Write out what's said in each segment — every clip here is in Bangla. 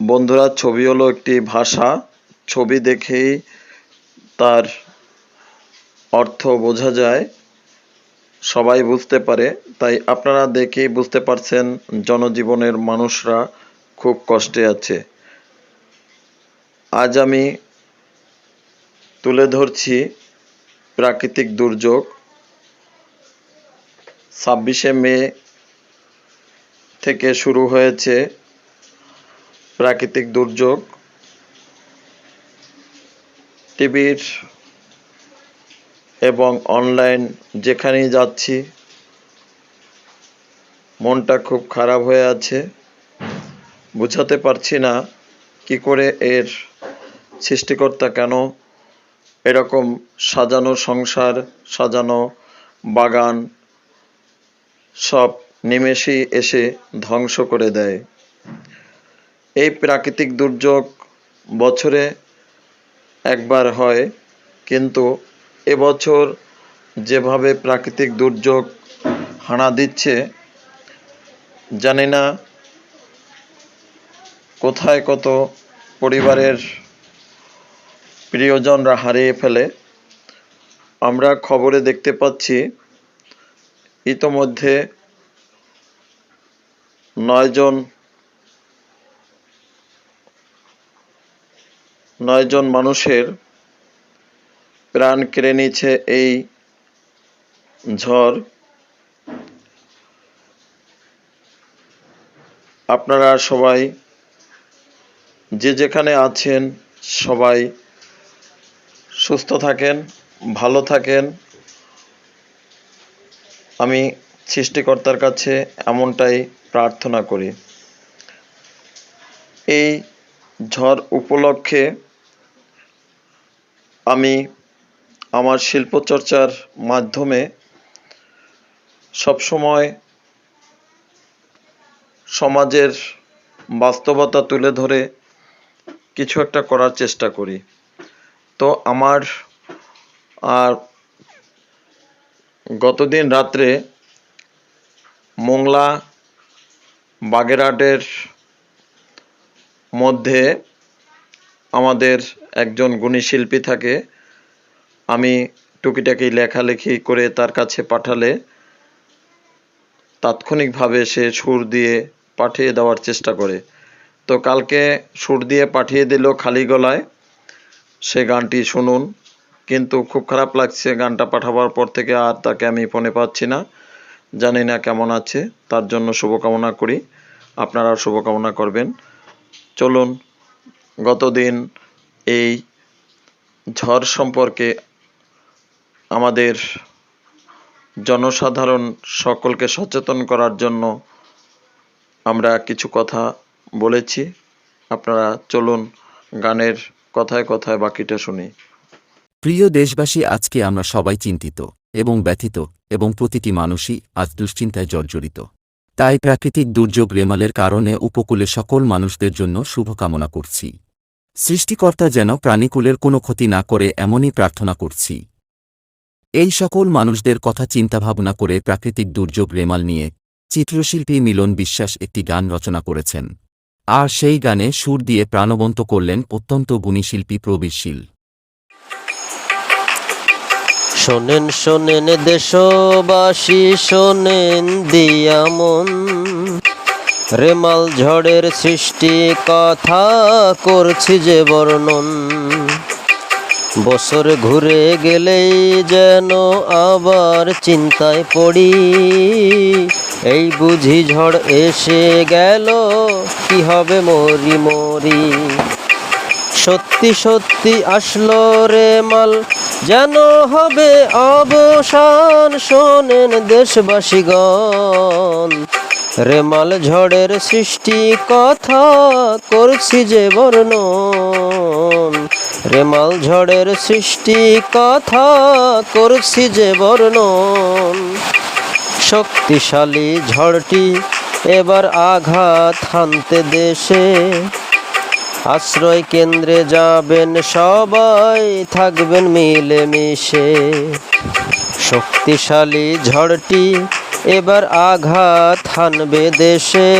বন্ধুরা, ছবি হলো একটি ভাষা। ছবি দেখেই তার অর্থ বোঝা যায়। সবাই বুঝতে পারে। তাই আপনারা দেখেই বুঝতে পারছেন, জনজীবনের মানুষরা খুব কষ্টে আছে। আজ আমি তুলে ধরছি প্রাকৃতিক দুর্যোগ। ছাব্বিশে মে থেকে শুরু হয়েছে প্রাকৃতিক দুর্যোগ, টিভির এবং অনলাইন যেখানেই যাচ্ছি, মনটা খুব খারাপ হয়ে আছে। বুঝাতে পারছি না কি করে এর সৃষ্টিকর্তা কেন এরকম সাজানো সংসার, সাজানো বাগান, সব নিমেষেই এসে ধ্বংস করে দেয়। এই প্রাকৃতিক দুর্যোগ বছরে একবার হয়, কিন্তু এবছর যেভাবে প্রাকৃতিক দুর্যোগ হানা দিচ্ছে, জানি না কোথায় কত পরিবারের প্রিয়জনরা হারিয়ে ফেলে। আমরা খবরে দেখতে পাচ্ছি, ইতোমধ্যে নয়জন নয়জন মানুষের প্রাণ কেড়ে নিচ্ছে এই ঝড়। আপনারা সবাই যে যেখানে আছেন সবাই সুস্থ থাকেন, ভালো থাকেন। আমি সৃষ্টিকর্তার কাছে এমনটাই প্রার্থনা করি। এই ঝড় উপলক্ষে আমি আমার শিল্পচর্চার মাধ্যমে সবসময় সমাজের বাস্তবতা তুলে ধরে কিছু একটা করার চেষ্টা করি। তো আমার, আর গতদিন রাত্রে মোংলা বাগেরহাটের মধ্যে আমাদের একজন গুণী শিল্পী থাকে। আমি টুকিটাকি লেখালেখি করে তার কাছে পাঠালে তাৎক্ষণিকভাবে সে সুর দিয়ে পাঠিয়ে দেওয়ার চেষ্টা করে। তো কালকে সুর দিয়ে পাঠিয়ে দিল খালি গলায়। সে গানটি শুনুন। কিন্তু খুব খারাপ লাগছে গানটা পাঠাবার পর থেকে আর তাকে আমি ফোনে পাচ্ছি না। জানি না কেমন আছে। তার জন্য শুভকামনা করি। আপনারা শুভকামনা করবেন। চলুন গতদিন এই ঝড় সম্পর্কে আমাদের জনসাধারণ সকলকে সচেতন করার জন্য আমরা কিছু কথা বলেছি। আপনারা চলুন গানের কথায় কথায় বাকিটা শুনি। প্রিয় দেশবাসী, আজকে আমরা সবাই চিন্তিত এবং ব্যথিত এবং প্রতিটি মানুষই আজ দুশ্চিন্তায় জর্জরিত। তাই প্রাকৃতিক দুর্যোগ রেমালের কারণে উপকূলে সকল মানুষদের জন্য শুভকামনা করছি। সৃষ্টিকর্তা যেন প্রাণীকুলের কোনো ক্ষতি না করে এমনই প্রার্থনা করছি। এই সকল মানুষদের কথা চিন্তাভাবনা করে প্রাকৃতিক দুর্যোগ রেমাল নিয়ে চিত্রশিল্পী মিলন বিশ্বাস একটি গান রচনা করেছেন। আর সেই গানে সুর দিয়ে প্রাণবন্ত করলেন অত্যন্ত গুণী শিল্পী প্রবীরশীল শোনেন শোনেন দেশবাসী, শোনেন দিয়া মন। রেমাল ঝড়ের সৃষ্টি, কথা করছি যে বর্ণন। বছর ঘুরে গেলেই যেন আবার চিন্তায় পড়ি। এই বুঝি ঝড় এসে গেল, কি হবে মরি মরি। সত্যি সত্যি আসলো রে মাল যেন হবে অবসান, শোনেন দেশবাসীগণ। রেমাল ঝড়ের সৃষ্টি কথা করছি যে বর্ণন। রেমাল ঝড়ের সৃষ্টি কথা করছি যে বর্ণন। শক্তিশালী ঝড়টি এবার আঘাত হানতে দেশে। আশ্রয় কেন্দ্রে যাবেন সবাই, থাকবেন মিলেমিশে। শক্তিশালী ঝড়টি এবার আঘাত হানবে দেশে।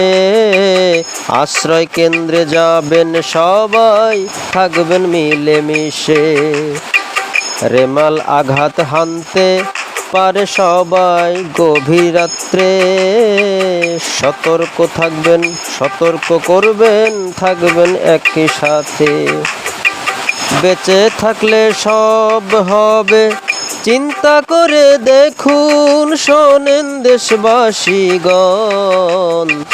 আশ্রয় কেন্দ্রে যাবেন সবাই, থাকবেন মিলেমিশে। রেমাল আঘাত হানতে পারে সবাই গভীর রাত্রে। সতর্ক থাকবেন, সতর্ক করবেন, থাকবেন একই সাথে। বেঁচে থাকলে সব হবে। চিন্তা করে দেখুন, শোনেন দেশবাসীগণ।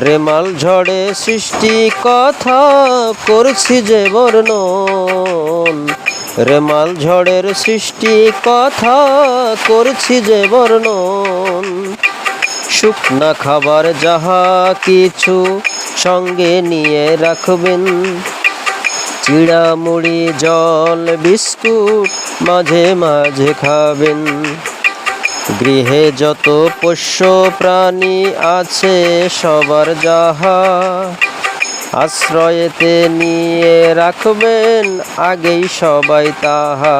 রেমাল ঝড়ে সৃষ্টি কথা করছি যে বর্ণন। রেমাল ঝড়ের সৃষ্টি কথা করছি যে বর্ণন। শুকনা খাবার যাহা কিছু সঙ্গে নিয়ে রাখবেন চিড়া মুড়ি জল, বিস্কুট মাঝে মাঝে খাবেন। গৃহে যত পোষ্য প্রাণী আছে সবার যাহা আশ্রয়েতে নিয়ে রাখবেন, আগেই সবাই তাহা।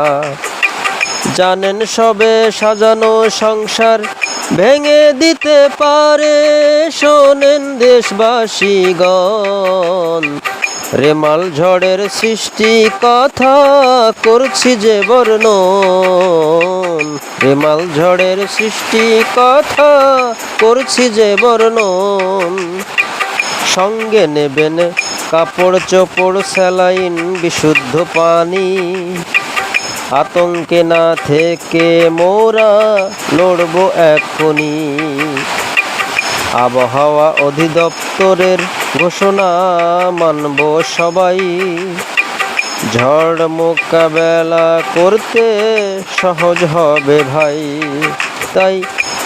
জানেন সবে সাজানো সংসার ভেঙে দিতে পারে, শোনেন দেশবাসীগণ। রেমাল ঝড়ের সৃষ্টি কথা করছি যে বর্ণ রেমাল ঝড়ের সৃষ্টি কথা করছি যে বর্ণন। সঙ্গে নেবেন কাপড় চোপড়, স্যালাইন, বিশুদ্ধ পানি। আতঙ্কে না থেকে মোরা লড়বো এখনই। আবহাওয়া অধিদপ্তরের ঘোষণা মানব সবাই। ঝড় মোকাবেলা করতে সহজ হবে ভাই। তাই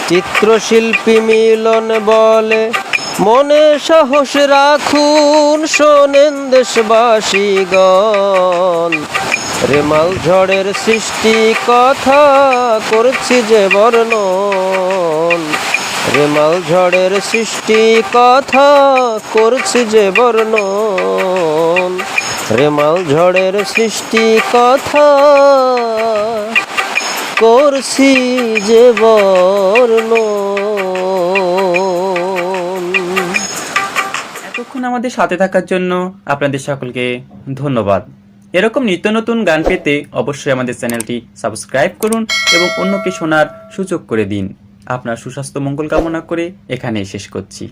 চিত্রশিল্পী মিলন বলে, মনে সাহস রাখুন শোনেন দেশবাসীগণ। রেমাল ঝড়ের সৃষ্টি কথা করছি যে বর্ণন। রেমাল ঝড়ের সৃষ্টি কথা করছি যে বর্ণন। রেমাল ঝড়ের সৃষ্টি কথা করছি যে বর্ণন। এতক্ষণ আমাদের সাথে থাকার জন্য আপনাদের সকলকে ধন্যবাদ। এরকম নিত্য নতুন গান পেতে অবশ্যই আমাদের চ্যানেলটি সাবস্ক্রাইব করুন এবং অন্যকে শোনার সুযোগ করে দিন। আপনার সুস্বাস্থ্য মঙ্গল কামনা করে এখানেই শেষ করছি।